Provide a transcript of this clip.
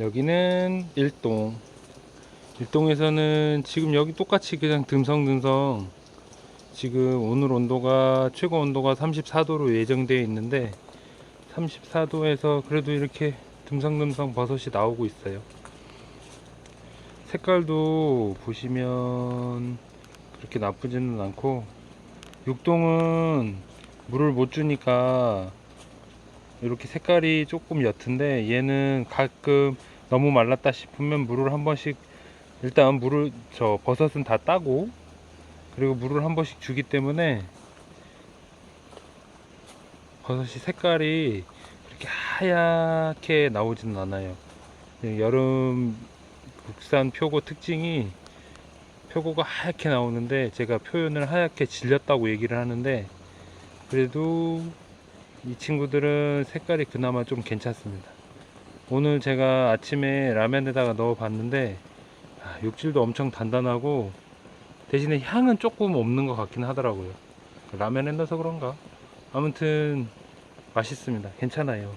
여기는 일동. 일동에서는 지금 여기 똑같이 그냥 듬성듬성 지금 오늘 온도가 최고 온도가 34도로 예정되어 있는데 34도에서 그래도 이렇게 듬성듬성 버섯이 나오고 있어요. 색깔도 보시면 그렇게 나쁘지는 않고 육동은 물을 못 주니까 이렇게 색깔이 조금 옅은데 얘는 가끔 너무 말랐다 싶으면 물을 한 번씩 일단 물을 저 버섯은 다 따고 그리고 물을 한 번씩 주기 때문에 버섯이 색깔이 그렇게 하얗게 나오지는 않아요. 그냥 여름 국산 표고 특징이 표고가 하얗게 나오는데 제가 표현을 하얗게 질렸다고 얘기를 하는데 그래도 이 친구들은 색깔이 그나마 좀 괜찮습니다. 오늘 제가 아침에 라면에다가 넣어 봤는데 아, 육질도 엄청 단단하고 대신에 향은 조금 없는 것 같긴 하더라고요. 라면에 넣어서 그런가? 아무튼 맛있습니다. 괜찮아요.